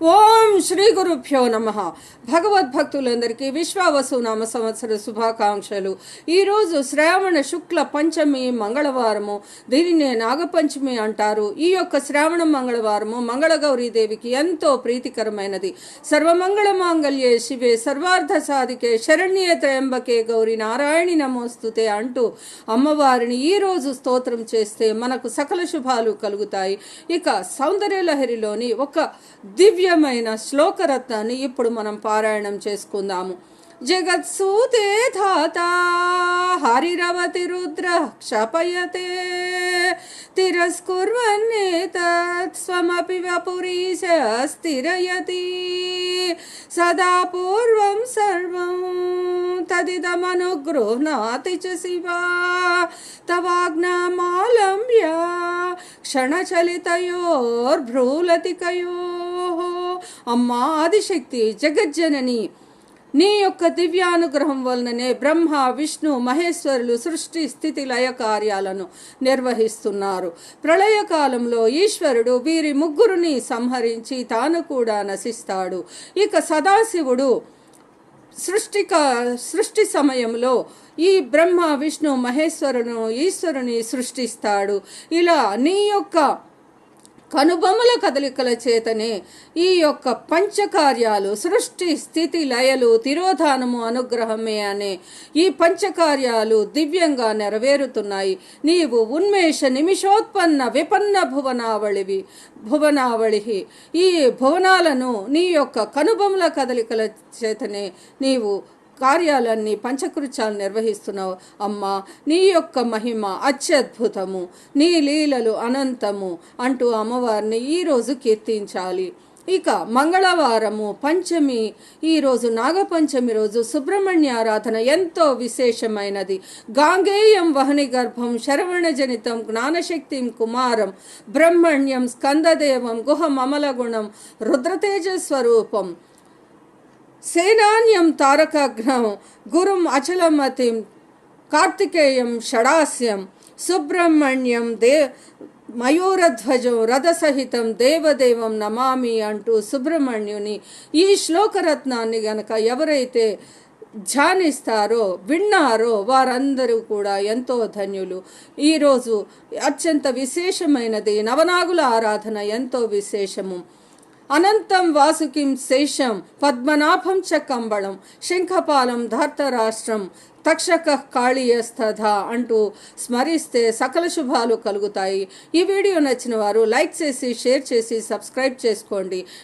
Whoa! Shri గురుభ్యో నమ భగవద్భక్తులందరికీ విశ్వావసు నామ సంవత్సర శుభాకాంక్షలు. ఈరోజు శ్రావణ శుక్ల పంచమి మంగళవారము. దీనినే నాగపంచమి అంటారు. ఈ యొక్క శ్రావణ మంగళవారము మంగళగౌరీదేవికి ఎంతో ప్రీతికరమైనది. సర్వమంగళ మాంగళ్యే శివే సర్వార్థ సాధికే శరణ్యే త్రయంబకే గౌరి నారాయణి నమోస్తుతే అంటూ అమ్మవారిని ఈ రోజు స్తోత్రం చేస్తే మనకు సకల శుభాలు కలుగుతాయి. ఇక సౌందర్యలహరిలోని ఒక దివ్యమైన శ్లోకరత్నాన్ని ఇప్పుడు మనం పారాయణం చేసుకుందాము. జగత్సూతే ధాత హరిరవతి రుద్ర క్షపయతే తిరస్కుర్వన్నేతత్ స్వమపి వపురీశ స్థిరయతి సదా పూర్వం సర్వం తదిదమనుగృహ్ణాతి చ శివా తవాజ్ఞామాలంబ్య క్షణచలితయోర్భ్రూలతికయో అమ్మా ఆదిశక్తి జగజ్జనని. నీ యొక్క దివ్యానుగ్రహం వలననే బ్రహ్మ విష్ణు మహేశ్వరులు సృష్టి స్థితి లయ కార్యాలను నిర్వహిస్తున్నారు. ప్రళయకాలంలో ఈశ్వరుడు వీరి ముగ్గురుని సంహరించి తాను కూడా నశిస్తాడు. ఇక సదాశివుడు సృష్టిక సృష్టి సమయంలో ఈ బ్రహ్మ విష్ణు మహేశ్వరును ఈశ్వరుని సృష్టిస్తాడు. ఇలా నీ యొక్క కనుబొమ్మల కదలికల చేతనే ఈ యొక్క పంచకార్యాలు సృష్టి స్థితి లయలు తిరోధానము అనుగ్రహమే అనే ఈ పంచకార్యాలు దివ్యంగా నెరవేరుతున్నాయి. నీవు ఉన్మేష నిమిషోత్పన్న విపన్న భువనావళివి భువనావళి ఈ భువనాలను నీ యొక్క కనుబొమ్మల కదలికల చేతనే నీవు కార్యాలన్నీ పంచకృత్యాలు నిర్వహిస్తున్నావు అమ్మా. నీ యొక్క మహిమ అత్యద్భుతము. నీ లీలలు అనంతము అంటూ అమ్మవారిని ఈరోజు కీర్తించాలి. ఇక మంగళవారము పంచమి. ఈరోజు నాగపంచమి రోజు సుబ్రహ్మణ్య ఆరాధన ఎంతో విశేషమైనది. గాంగేయం వహని గర్భం శరవణజనితం జ్ఞానశక్తిం కుమారం బ్రహ్మణ్యం స్కందదేవం గుహమమలగుణం రుద్రతేజస్వరూపం. సేనాన్యం తారకాగ్రహం గురుం అచలమతిం కార్తికేయం షడాస్యం సుబ్రహ్మణ్యం దే మయూరధ్వజం రథసహితం దేవదేవం నమామి అంటూ సుబ్రహ్మణ్యుని ఈ శ్లోకరత్నాన్ని గనక ఎవరైతే ధ్యానిస్తారో విన్నారో వారందరూ కూడా ఎంతో ధన్యులు. ఈరోజు అత్యంత విశేషమైనది నవనాగుల ఆరాధన ఎంతో విశేషము. అనంతం వాసుకిం శేషం పద్మనాభం చ కంబళం శంఖపాలం ధార్తరాష్ట్రం తక్షక కాళీయస్తథ అంటూ స్మరిస్తే సకల శుభాలు కలుగుతాయి. ఈ వీడియో నచ్చిన వారు లైక్ చేసి షేర్ చేసి సబ్స్క్రైబ్ చేసుకోండి.